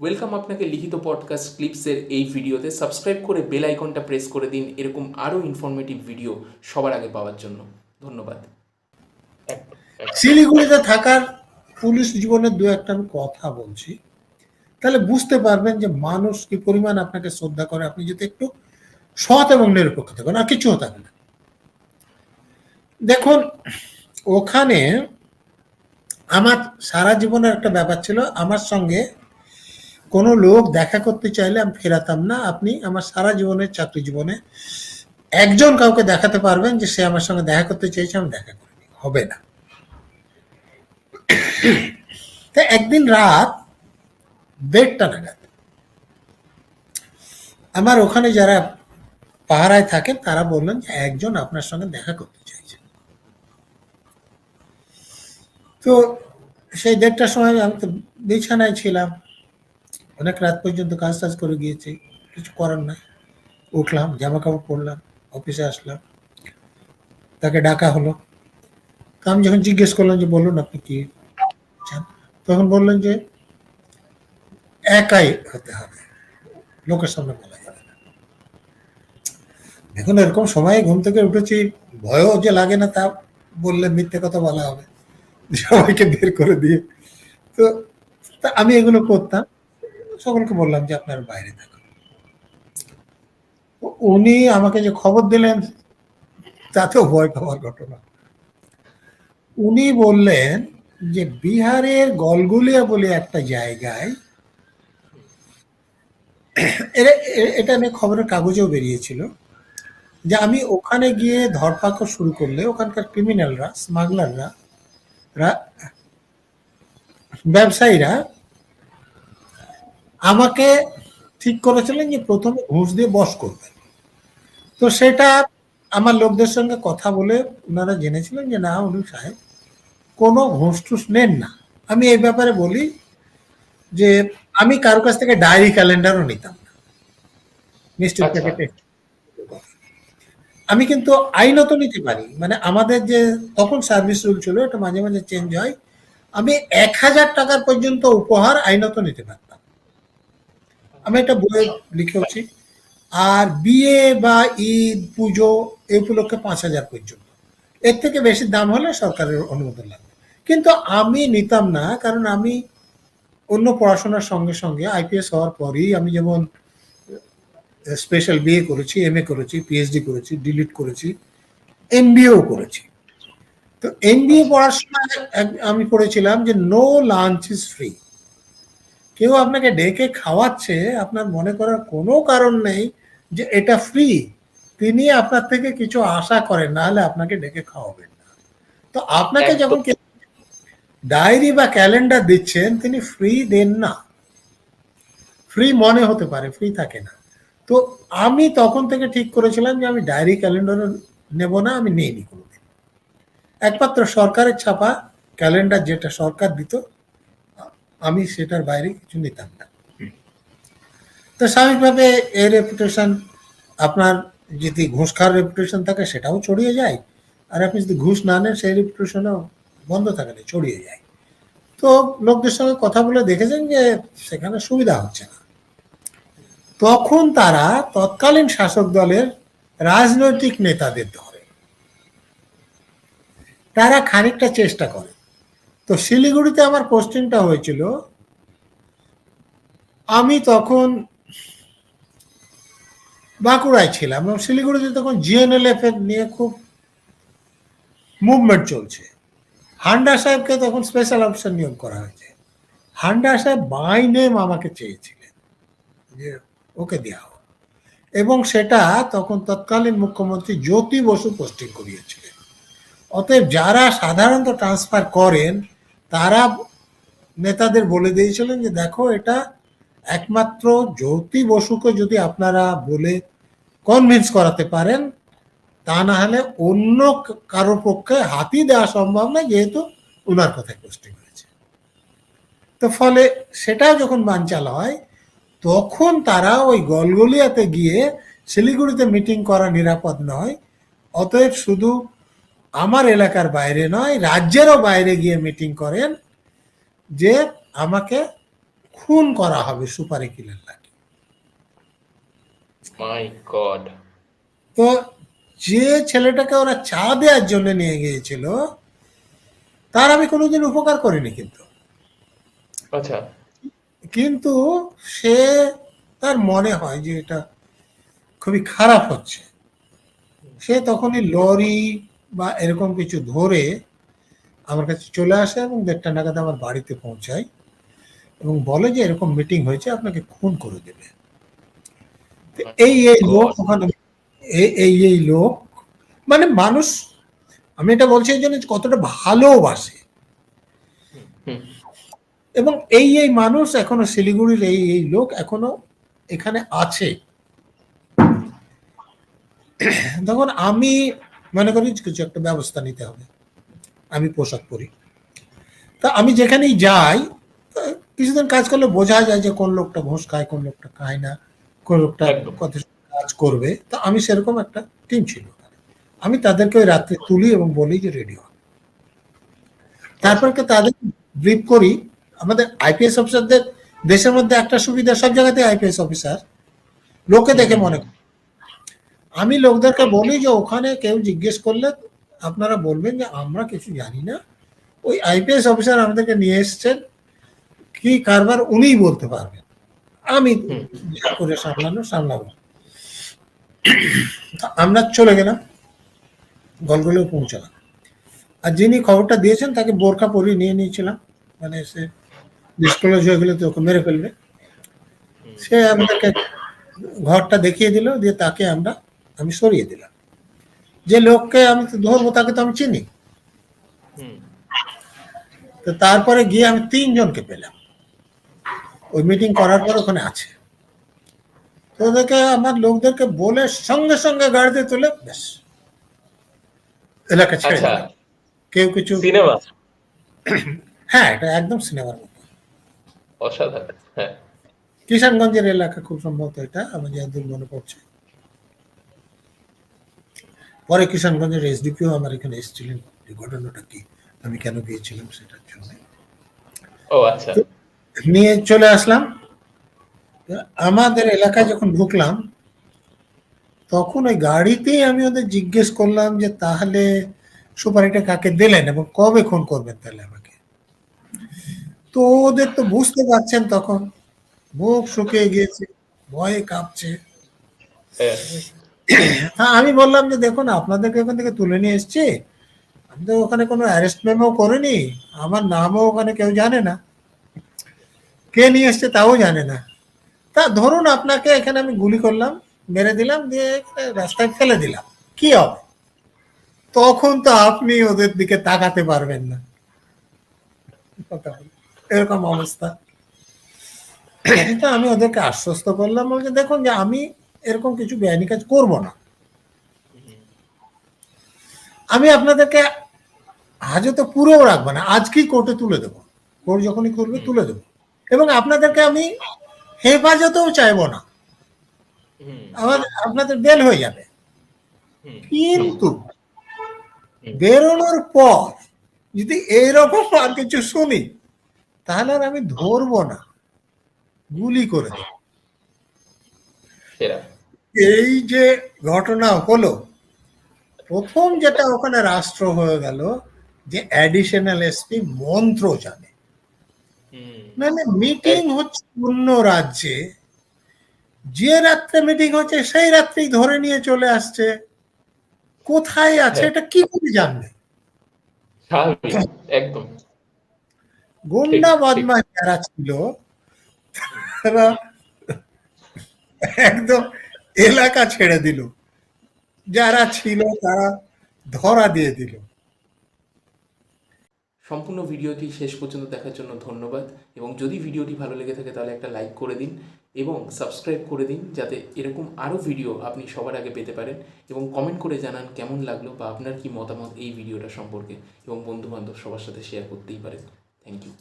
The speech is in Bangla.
ওয়েলকাম আপনাকে লিখিত পডকাস্ট ক্লিপসের এই ভিডিওতে সাবস্ক্রাইব করে বেল আইকনটা প্রেস করে দিন। এরকম আরও ইনফরমেটিভ ভিডিও সবার আগে পাওয়ার জন্য। ধন্যবাদ। শিলিগুড়িতে থাকার পুলিশ জীবনের দু একটা আমি কথা বলছি। তাহলে বুঝতে পারবেন যে মানুষ কি পরিমাণ আপনাকে শ্রদ্ধা করে। আপনি যদি একটু সৎ এবং নিরপেক্ষ থাকেন, আর কিছু থাকবে না। দেখুন, ওখানে আমার সারা জীবনের একটা ব্যাপার ছিল। আমার সঙ্গে কোনো লোক দেখা করতে চাইলে আমি ফেরাতাম না। আপনি আমার সারা জীবনের চাকরি জীবনে একজন কাউকে দেখাতে পারবেন যে সে আমার সঙ্গে দেখা করতে চাইছে আমি দেখা করিনি। হবে না। তা একদিন রাত দেড়টা নাগাদ আমার ওখানে যারা পাহারায় থাকেন, তারা বললেন যে একজন আপনার সঙ্গে দেখা করতে চাইছে। তো সেই দেড়টার সময় আমি তো বিছানায় ছিলাম। অনেক রাত পর্যন্ত কাজ টাজ করে গিয়েছি, কিছু করার নাই। উঠলাম জামা কাপড় পরলাম, অফিসে আসলাম। তাকে ডাকা হলো। তো আমি যখন জিজ্ঞেস করলাম যে, বলুন আপনি কি চান? তখন বললেন যে, একাই হতে হবে। লোকের সামনে বলা যাবে না। দেখুন, এরকম সময় ঘুম থেকে উঠেছি, ভয়ও যে লাগে না তা বললে মিথ্যে কথা বলা হবে। সবাইকে বের করে দিয়ে। তো, তা আমি এগুলো করতাম। সকলকে বললাম যে, আপনার বাইরে থাকুন। উনি আমাকে যে খবর দিলেন, তাতেও ভয় পাওয়ার ঘটনা। উনি বললেন যে, বিহারের গলগুলিয়া বলে একটা জায়গায় এটা নিয়ে খবরের কাগজেও বেরিয়েছিল, যে আমি ওখানে গিয়ে ধরপাকড় শুরু করলে ওখানকার ক্রিমিনালরা স্মাগলাররা ব্যবসায়ীরা আমাকে ঠিক করেছিলেন যে প্রথমে ঘুষ দিয়ে বস করবেন। তো সেটা আমার লোকদের সঙ্গে কথা বলে ওনারা জেনেছিলেন যে না উনি সাহেব কোনো ঘুষ টুস নেন না। আমি এই ব্যাপারে বলি যে আমি কারও কাছ থেকে ডায়েরি ক্যালেন্ডারও নিতাম না। মিষ্টির আচ্ছা। প্যাকেটে আমি কিন্তু আইনত নিতে পারি। মানে আমাদের যে তখন সার্ভিস রুল ছিল এটা মাঝে মাঝে চেঞ্জ হয়। আমি এক হাজার টাকার পর্যন্ত উপহার আইনত নিতে পারতাম আমি একটা বইয়ে লিখেছি আর বিয়ে বা ঈদ, পুজো এই উপলক্ষে পাঁচ হাজার পর্যন্ত। এর থেকে বেশি দাম হলে সরকারের অনুমোদন লাগবে। কিন্তু আমি নিতাম না, কারণ আমি অন্য পড়াশোনার সঙ্গে সঙ্গে আইপিএস হওয়ার পরেই আমি যেমন স্পেশাল বিএ করেছি এম এ করেছি পিএইচডি করেছি ডিলিট করেছি এম এমবিএও করেছি। তো এমবিএ পড়ার সময় এক- আমি পড়েছিলাম যে নো লাঞ্চ ইজ ফ্রি কেউ আপনাকে ডেকে খাওয়াচ্ছে আপনার মনে করার কোনো কারণ নেই যে এটা ফ্রি তিনি আপনার থেকে কিছু আশা করেন না হলে আপনাকে ডেকে খাওয়াবেন না। তো আপনাকে যখন ডায়েরি বা ক্যালেন্ডার দিচ্ছেন তিনি ফ্রি দেন না। ফ্রি মনে হতে পারে ফ্রি থাকে না। তো আমি তখন থেকে ঠিক করেছিলাম যে আমি ডায়েরি ক্যালেন্ডার নেব না আমি নিইনি কোনোদিন। একমাত্র সরকারের ছাপা ক্যালেন্ডার যেটা সরকার দিত আমি সেটার বাইরে কিছু নিতাম না। তো স্বাভাবিকভাবে এর রেপুটেশন আপনার যদি ঘুষ খাওয়ার রেপুটেশন থাকে, সেটাও ছড়িয়ে যায়। আর আপনি যদি ঘুষ না নেন, সেই রেপুটেশনও বন্ধ থাকে না, ছড়িয়ে যায়। তো লোকদের সঙ্গে কথা বলে দেখেছেন যে সেখানে সুবিধা হচ্ছে না। তখন তারা তৎকালীন শাসক দলের রাজনৈতিক নেতাদের ধরে। তারা খানিকটা চেষ্টা করে। তো শিলিগুড়িতে আমার পোস্টিংটা হয়েছিল, আমি তখন বাঁকুড়ায় ছিলাম এবং শিলিগুড়িতে তখন জিএনএলএফ এর নিয়ে খুব মুভমেন্ট চলছে। হান্ডা সাহেবকে তখন স্পেশাল অপশন নিয়োগ করা হয়েছে। হান্ডা সাহেব বাই নেম আমাকে চেয়েছিলেন যে ওকে দেওয়া হোক। এবং সেটা তখন তৎকালীন মুখ্যমন্ত্রী জ্যোতি বসু পোস্টিং করিয়েছিলেন। অতএব যারা সাধারণত ট্রান্সফার করেন তারা নেতাদের বলে দিয়েছিলেন যে, দেখো, এটা একমাত্র জ্যোতি বসুকে যদি আপনারা বলে কনভিন্স করাতে পারেন, তা না হলে অন্য কারোর পক্ষে হাতি দেওয়া সম্ভব না, যেহেতু ওনার কথায় পোস্টিং হয়েছে। তো ফলে সেটাও যখন বানচাল হয়, তখন তারা ওই গলগলিয়াতে গিয়ে শিলিগুড়িতে মিটিং করা নিরাপদ নয়। অতএব শুধু আমার এলাকার বাইরে নয় রাজ্যেরও বাইরে গিয়ে মিটিং করেন যে আমাকে খুন করা হবে সুপারি কিলের লাগে তো যে ছেলেটাকে ওরা চা দেওয়ার জন্য নিয়ে গিয়েছিল তার আমি কোনোদিন উপকার করিনি কিন্তু। আচ্ছা। কিন্তু সে তার মনে হয় যে এটা খুবই খারাপ হচ্ছে। সে তখনই লরি বা এরকম কিছু ধরে আমার কাছে চলে আসে এবং দেড়টা নাগাদ আমার বাড়িতে পৌঁছায় এবং বলে যে এরকম মিটিং হয়েছে আপনাকে খুন করে দেবে। এই এই লোক ওখানে এই এই লোক মানে মানুষ আমি এটা বলছি এই জন্য কতটা ভালোবাসে। এবং এই এই মানুষ এখনও শিলিগুড়ির এই এই লোক এখনও এখানে আছে। তখন আমি মনে করি কিছু একটা ব্যবস্থা নিতে হবে। আমি পোশাক পরি। তা আমি যেখানেই যাই কিছুদিন কাজ করলে বোঝা যায় যে কোন লোকটা ঘুষ খায় কোন লোকটা খায় না কোন লোকটা কত কাজ করবে। তো আমি সেরকম একটা টিম ছিল আমি তাদেরকে ওই রাত্রে তুলি এবং বলি যে রেডি হন তারপর তাদের ব্রিফ করি। আমাদের আইপিএস অফিসারদের দেশের মধ্যে একটা সুবিধা সব জায়গাতে আইপিএস অফিসার লোকে দেখে মনে করে। আমি লোকদেরকে বলি যে ওখানে কেউ জিজ্ঞেস করলে আপনারা বলবেন যে আমরা কিছু জানি না। ওই আইপিএস অফিসার আমাদেরকে নিয়ে এসছেন, কি কারবার উনিই বলতে পারবেন। আমি করে সামলানো, সামলাবো। আমরা চলে গেলাম গলগলে পৌঁছালাম। আর যিনি খবরটা দিয়েছেন তাকে বোরখা পরিয়ে নিয়ে নিয়েছিলাম। মানে সে ডিসক্লোজ হয়ে গেলে তো ওকে মেরে ফেলবে। সে আমাদেরকে ঘরটা দেখিয়ে দিল, দিয়ে তাকে আমরা আমি সরিয়ে দিলাম। যে লোককে আমি ধরবো তাকে তো আমি চিনি। তো তারপরে গিয়ে আমি তিনজনকে পেলাম। ওই মিটিং করার পর ওখানে আছে। তো ওদেরকে আমার লোকদেরকে বলে সঙ্গে সঙ্গে গাড়িতে তুলে ব্যাস। এলাকা ছেড়ে আচ্ছা। দিলাম। কেউ কিছু সিনেমা? হ্যাঁ এটা একদম সিনেমার মতো। অসাধারণ হ্যাঁ। কিষানগঞ্জের এলাকা খুব সম্ভবত এটা আমার যতদূর মনে পড়ছে। পরে কিষানগঞ্জের এসডিপিও আমার এখানে এসেছিলেন। যে ঘটনাটা কি? আমি কেন গিয়েছিলাম সেটার জন্য। ও আচ্ছা। নিয়ে চলে আসলাম। আমাদের এলাকায় যখন ঢুকলাম তখন ওই গাড়িতেই আমি ওদের জিজ্ঞেস করলাম যে তাহলে সুপারিটা কাকে দিলেন এবং কবে খুন করবেন তাহলে আমাকে? তো ওদের তো বুঝতে পারছেন তখন। মুখ শুকিয়ে গিয়েছে ভয়ে কাঁপছে। হ্যাঁ। আমি বললাম যে, দেখুন, আপনাদেরকে ওখান থেকে তুলে নিয়ে এসছি। আমি তো ওখানে কোনো অ্যারেস্ট মেমও করিনি। আমার নামও ওখানে কেউ জানে না। কে নিয়ে এসছে তাও জানে না। তা ধরুন আপনাকে এখানে আমি গুলি করলাম, মেরে দিলাম, দিয়ে রাস্তায় ফেলে দিলাম। কি হবে? তখন তো আপনি ওদের দিকে তাকাতে পারবেন না। এরকম অবস্থা। আমি ওদেরকে আশ্বস্ত করলাম, বলছে, দেখুন যে আমি এরকম কিছু বেআইনি কাজ করব না। আমি আপনাদেরকে হাজতে পুরোও রাখব না, আজকেই কোর্টে তুলে দেবো। কোর্ট যখনই করবে তুলে দেবো। এবং আপনাদেরকে আমি হেফাজতেও চাইব না। আমার, আপনাদের বেল হয়ে যাবে। কিন্তু বেরোনোর পর যদি এইরকম আর কিছু শুনি, তাহলে আর আমি ধরবো না। গুলি করে দেব। এই যে ঘটনা হলো প্রথম যেটা ওখানে রাষ্ট্র হয়ে গেল যে অ্যাডিশনাল এসপি মন্ত্র জানে। মানে মিটিং হচ্ছে অন্য রাজ্যে যে রাত্রে মিটিং হচ্ছে সেই রাত্রেই ধরে নিয়ে চলে আসছে। কোথায় আছে হ্যাঁ। এটা কি করে জানবে? একদম। গুন্ডা ঠিক। যারা ছিল তারা একদম এলাকা ছেড়ে দিল। যারা ছিল তারা ধরা দিয়ে দিল। সম্পূর্ণ ভিডিওটি শেষ পর্যন্ত দেখার জন্য ধন্যবাদ। এবং যদি ভিডিওটি ভালো লেগে থাকে, তাহলে একটা লাইক করে দিন এবং সাবস্ক্রাইব করে দিন, যাতে এরকম আরও ভিডিও আপনি সবার আগে পেতে পারেন। এবং কমেন্ট করে জানান কেমন লাগল বা আপনার কি মতামত এই ভিডিওটা সম্পর্কে। এবং বন্ধুবান্ধব সবার সাথে শেয়ার করতেই পারেন। Thank you.